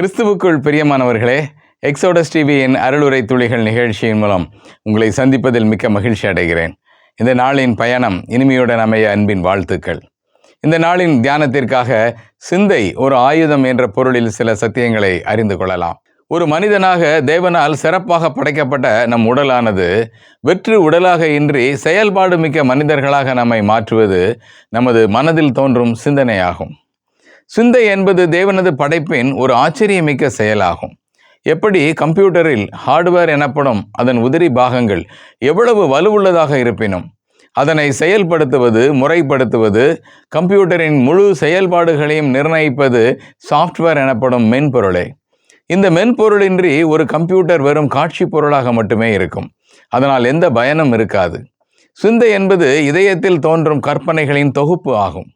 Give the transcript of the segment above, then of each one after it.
கிறிஸ்துவுக்குள் பிரியமானவர்களே எக்ஸோடஸ் டிவியின் அருளுரை துளிகள் நிகழ்ச்சியின் மூலம் உங்களை சந்திப்பதில் மிக்க மகிழ்ச்சி அடைகிறேன். இந்த நாளின் பயணம் இனிமையுடன் அமைய அன்பின் வாழ்த்துக்கள். இந்த நாளின் தியானத்திற்காக சிந்தை ஒரு ஆயுதம் என்ற பொருளில் சில சத்தியங்களை அறிந்து கொள்ளலாம். ஒரு மனிதனாக தேவனால் சிறப்பாக படைக்கப்பட்ட நம் உடலானது வெற்று உடலாக இன்றி செயல்பாடு மிக்க மனிதர்களாக நம்மை மாற்றுவது நமது மனதில் தோன்றும் சிந்தனையாகும். சிந்தை என்பது தேவனது படைப்பின் ஒரு ஆச்சரியமிக்க செயலாகும். எப்படி கம்ப்யூட்டரில் ஹார்ட்வேர் எனப்படும் அதன் உதிரி பாகங்கள் எவ்வளவு வலுவுள்ளதாக இருப்பினும் அதனை செயல்படுத்துவது முறைப்படுத்துவது கம்ப்யூட்டரின் முழு செயல்பாடுகளையும் நிர்ணயிப்பது சாஃப்ட்வேர் எனப்படும் மென்பொருளே. இந்த மென்பொருளின்றி ஒரு கம்ப்யூட்டர் வெறும் காட்சி பொருளாக மட்டுமே இருக்கும். அதனால் எந்த பயனும் இருக்காது. சிந்தை என்பது இதயத்தில் தோன்றும் கற்பனைகளின் தொகுப்பு ஆகும்.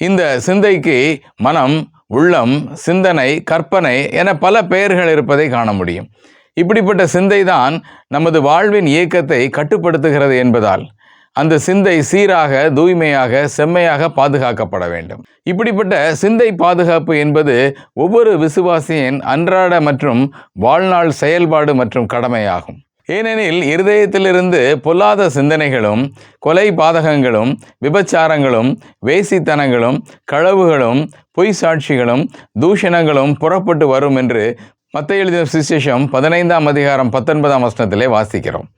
இந்த சிந்தைக்கு மனம் உள்ளம் சிந்தனை கற்பனை என பல பெயர்கள் இருப்பதை காண முடியும். இப்படிப்பட்ட சிந்தை தான் நமது வாழ்வின் இயக்கத்தை கட்டுப்படுத்துகிறது என்பதால் அந்த சிந்தை சீராக தூய்மையாக செம்மையாக பாதுகாக்கப்பட வேண்டும். இப்படிப்பட்ட சிந்தை பாதுகாப்பு என்பது ஒவ்வொரு விசுவாசியின் அன்றாட மற்றும் வாழ்நாள் செயல்பாடு மற்றும் கடமையாகும். ஏனெனில் இருதயத்திலிருந்து பொல்லாத சிந்தனைகளும் கொலை பாதகங்களும் விபச்சாரங்களும் வேசித்தனங்களும் களவுகளும் பொய் சாட்சிகளும் தூஷணங்களும் புறப்பட்டு வரும் என்று மத்த எழுதிய சுவிசேஷம் பதினைந்தாம் அதிகாரம் பத்தொன்பதாம் வசனத்திலே வாசிக்கிறோம்.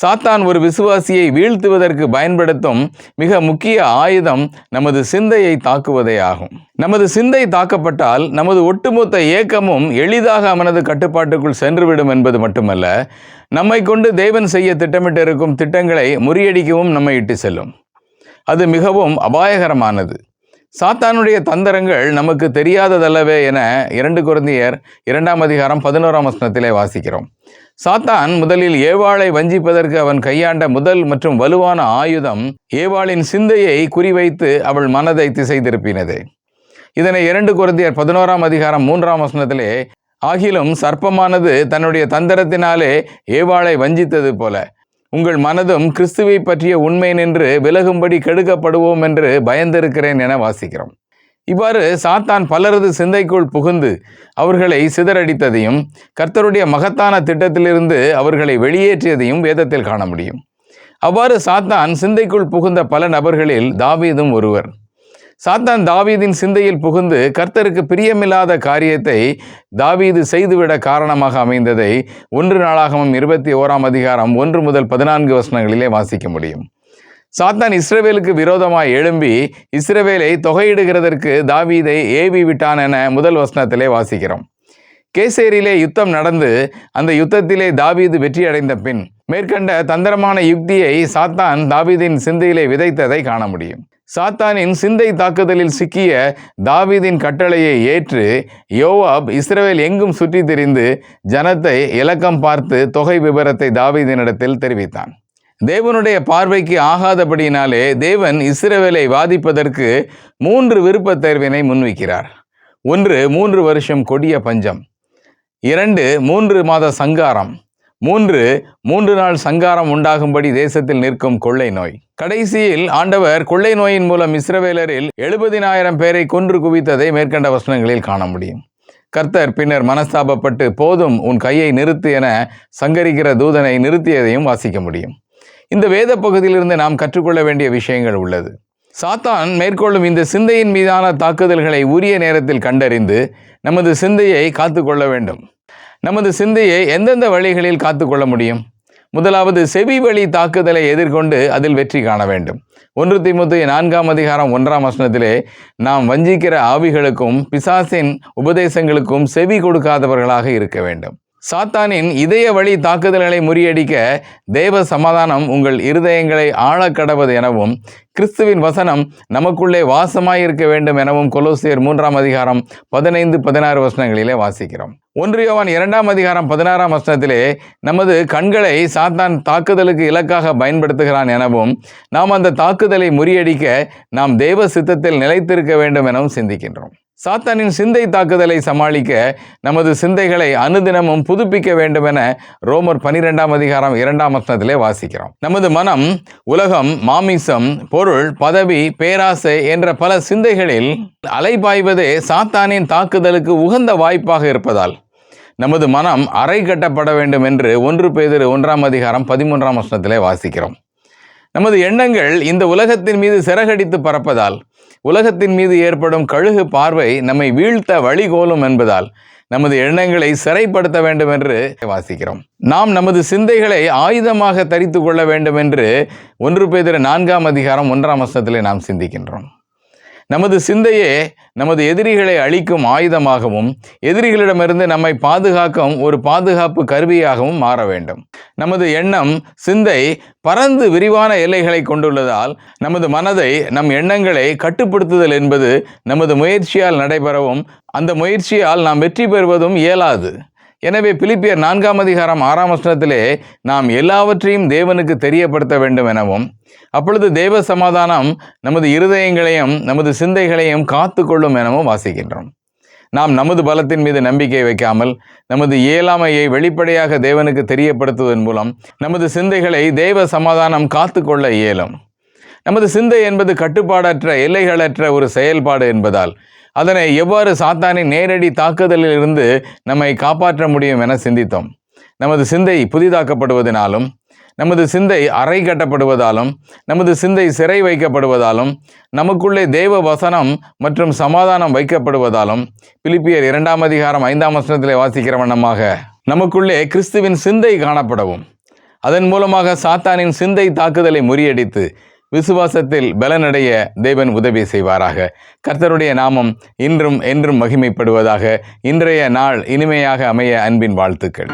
சாத்தான் ஒரு விசுவாசியை வீழ்த்துவதற்கு பயன்படுத்தும் மிக முக்கிய ஆயுதம் நமது சிந்தையை தாக்குவதே ஆகும் நமது சிந்தை தாக்கப்பட்டால் நமது ஒட்டுமொத்த இயக்கமும் எளிதாக அவனது கட்டுப்பாட்டுக்குள் சென்றுவிடும் என்பது மட்டுமல்ல நம்மை கொண்டு தேவன் செய்ய திட்டமிட்டிருக்கும் திட்டங்களை முறியடிக்கவும் நம்மை இட்டு செல்லும். அது மிகவும் அபாயகரமானது. சாத்தானுடைய தந்திரங்கள் நமக்கு தெரியாததல்லவே என இரண்டு குருந்தியர் இரண்டாம் அதிகாரம் பதினோராம் வசனத்திலே வாசிக்கிறோம். சாத்தான் முதலில் ஏவாளை வஞ்சிப்பதற்கு அவன் கையாண்ட முதல் மற்றும் வலுவான ஆயுதம் ஏவாளின் சிந்தையை குறிவைத்து அவள் மனதை திசை திருப்பினது இதனை இரண்டு குருந்தியர் பதினோராம் அதிகாரம் மூன்றாம் வசனத்திலே ஆகிலும் சர்ப்பமானது தன்னுடைய தந்திரத்தினாலே ஏவாளை வஞ்சித்தது போல. உங்கள் மனதும் கிறிஸ்துவை பற்றிய உண்மை நின்று விலகும்படி கெடுக்கப்படுவோம் என்று பயந்திருக்கிறேன் என வாசிக்கிறோம். இவ்வாறு சாத்தான் பலரது சிந்தைக்குள் புகுந்து அவர்களை சிதறடித்ததையும் கர்த்தருடைய மகத்தான திட்டத்திலிருந்து அவர்களை வெளியேற்றியதையும் வேதத்தில் காண முடியும். அவ்வாறு சாத்தான் சிந்தைக்குள் புகுந்த பல நபர்களில் தாவீதும் ஒருவர். சாத்தான் தாவீதின் சிந்தையில் புகுந்து கர்த்தருக்கு பிரியமில்லாத காரியத்தை தாவீது செய்துவிட காரணமாக அமைந்ததை ஒன்று நாளாகவும் இருபத்தி ஓராம் அதிகாரம் ஒன்று முதல் பதினான்கு வசனங்களிலே வாசிக்க முடியும். சாத்தான் இஸ்ரவேலுக்கு விரோதமாய் எழும்பி இஸ்ரவேலை தொகையிடுகிறதற்கு தாவீதை ஏவி விட்டான் என முதல் வசனத்திலே வாசிக்கிறோம். கேசேரியிலே யுத்தம் நடந்து அந்த யுத்தத்திலே தாவீது வெற்றி அடைந்த பின் மேற்கண்ட தந்திரமான யுக்தியை சாத்தான் தாவீதின் சிந்தையிலே விதைத்ததை காண முடியும். சாத்தானின் சிந்தை தாக்குதலில் சிக்கிய தாவீதின் கட்டளையை ஏற்று யோவாப் இஸ்ரவேல் எங்கும் சுற்றி திரிந்து ஜனத்தை இலக்கம் பார்த்து தொகை விவரத்தை தாவீதினிடத்தில் தெரிவித்தான். தேவனுடைய பார்வைக்கு ஆகாதபடியினாலே தேவன் இஸ்ரவேலை வாதிப்பதற்கு மூன்று விருப்பத் தேர்வினை முன்வைக்கிறார். ஒன்று மூன்று வருஷம் கொடிய பஞ்சம். இரண்டு மூன்று மாத சங்காரம். மூன்று மூன்று நாள் சங்காரம் உண்டாகும்படி தேசத்தில் நிற்கும் கொள்ளை நோய். கடைசியில் ஆண்டவர் கொள்ளை நோயின் மூலம் இஸ்ரவேலரில் எழுபதினாயிரம் பேரை கொன்று குவித்ததை மேற்கண்ட வசனங்களில் காண முடியும். கர்த்தர் பின்னர் மனஸ்தாபப்பட்டு போதும் உன் கையை நிறுத்து என சங்கரிக்கிற தூதனை நிறுத்தியதையும் வாசிக்க முடியும். இந்த வேத பகுதியிலிருந்து நாம் கற்றுக்கொள்ள வேண்டிய விஷயங்கள் உள்ளது. சாத்தான் மேற்கொள்ளும் இந்த சிந்தையின் மீதான தாக்குதல்களை உரிய நேரத்தில் கண்டறிந்து நமது சிந்தையை காத்துக்கொள்ள வேண்டும். நமது சிந்தையை எந்தெந்த வழிகளில் காத்துக்கொள்ள முடியும்? முதலாவது செவி வழி தாக்குதலை எதிர்கொண்டு அதில் வெற்றி காண வேண்டும். ஒன்று திமுத்து நான்காம் அதிகாரம் ஒன்றாம் வசனத்திலே நாம் வஞ்சிக்கிற ஆவிகளுக்கும் பிசாசின் உபதேசங்களுக்கும் செவி கொடுக்காதவர்களாக இருக்க வேண்டும். சாத்தானின் இதய வழி தாக்குதல்களை முறியடிக்க தேவ சமாதானம் உங்கள் இருதயங்களை ஆழக்கடவது எனவும் கிறிஸ்துவின் வசனம் நமக்குள்ளே வாசமாயிருக்க வேண்டும் எனவும் கொலோசியர் மூன்றாம் அதிகாரம் பதினைந்து பதினாறு வசனங்களிலே வாசிக்கிறோம். ஒன்றியவான் இரண்டாம் அதிகாரம் பதினாறாம் வசனத்திலே நமது கண்களை சாத்தான் தாக்குதலுக்கு இலக்காக பயன்படுத்துகிறான் எனவும் நாம் அந்த தாக்குதலை முறியடிக்க நாம் தேவ சித்தத்தில் நிலைத்திருக்க வேண்டும் எனவும் சிந்திக்கின்றோம். சாத்தானின் சிந்தை தாக்குதலை சமாளிக்க நமது சிந்தைகளை அனுதினமும் புதுப்பிக்க வேண்டும் என ரோமர் பனிரெண்டாம் அதிகாரம் இரண்டாம் வசனத்திலே வாசிக்கிறோம். நமது மனம் உலகம் மாமிசம் பொருள் பதவி பேராசை என்ற பல சிந்தைகளில் அலைபாய்வதே சாத்தானின் தாக்குதலுக்கு உகந்த வாய்ப்பாக இருப்பதால் நமது மனம் அறை கட்டப்பட வேண்டும் என்று ஒன்று பேதிரு ஒன்றாம் அதிகாரம் பதிமூன்றாம் வசனத்திலே வாசிக்கிறோம். நமது எண்ணங்கள் இந்த உலகத்தின் மீது சிறகடித்து பறப்பதால் உலகத்தின் மீது ஏற்படும் கழுகு பார்வை நம்மை வீழ்த்த வழிகோலும் என்பதால் நமது எண்ணங்களை சிறைப்படுத்த வேண்டும் என்று வாசிக்கிறோம். நாம் நமது சிந்தைகளை ஆயுதமாக தரித்து கொள்ள வேண்டும் என்று ஒன்று பேதிர நான்காம் அதிகாரம் ஒன்றாம் வசனத்திலே நாம் சிந்திக்கின்றோம். நமது சிந்தையே நமது எதிரிகளை அழிக்கும் ஆயுதமாகவும் எதிரிகளிடமிருந்து நம்மை பாதுகாக்கும் ஒரு பாதுகாப்பு கருவியாகவும் மாற வேண்டும். நமது எண்ணம் சிந்தை பரந்து விரிவான எல்லைகளை கொண்டுள்ளதால் நமது மனதை நம் எண்ணங்களை கட்டுப்படுத்துதல் என்பது நமது முயற்சியால் நடைபெறவும் அந்த முயற்சியால் நாம் வெற்றி பெறுவதும் இயலாது. எனவே பிலிப்பியர் நான்காம் அதிகாரம் ஆறாம் வசனத்திலே நாம் எல்லாவற்றையும் தேவனுக்கு தெரியப்படுத்த வேண்டும் எனவும் அப்பொழுது தேவ சமாதானம் நமது இருதயங்களையும் நமது சிந்தைகளையும் காத்து கொள்ளும் எனவும் வாசிக்கின்றோம். நாம் நமது பலத்தின் மீது நம்பிக்கை வைக்காமல் நமது இயலாமையை வெளிப்படையாக தேவனுக்கு தெரியப்படுத்துவதன் மூலம் நமது சிந்தைகளை தேவ சமாதானம் காத்து கொள்ள இயலும். நமது சிந்தை என்பது கட்டுப்பாடற்ற எல்லைகளற்ற ஒரு செயல்பாடு என்பதால் அதனை எவ்வாறு சாத்தானின் நேரடி தாக்குதலில் இருந்து நம்மை காப்பாற்ற முடியும் என சிந்தித்தோம். நமது சிந்தை புதிதாக்கப்படுவதனாலும் நமது சிந்தை அறை கட்டப்படுவதாலும் நமது சிந்தை சிறை வைக்கப்படுவதாலும் நமக்குள்ளே தேவ வசனம் மற்றும் சமாதானம் வைக்கப்படுவதாலும் பிலிப்பியர் இரண்டாம் அதிகாரம் ஐந்தாம் வசனத்திலே வாசிக்கிற வண்ணமாக நமக்குள்ளே கிறிஸ்துவின் சிந்தை காணப்படவும். அதன் மூலமாக சாத்தானின் சிந்தை தாக்குதலை முறியடித்து விசுவாசத்தில் பலனடைய தேவன் உதவி செய்வாராக. கர்த்தருடைய நாமம் இன்றும் என்றும் மகிமைப்படுவதாக இன்றைய நாள் இனிமையாக அமைய அன்பின் வாழ்த்துக்கள்.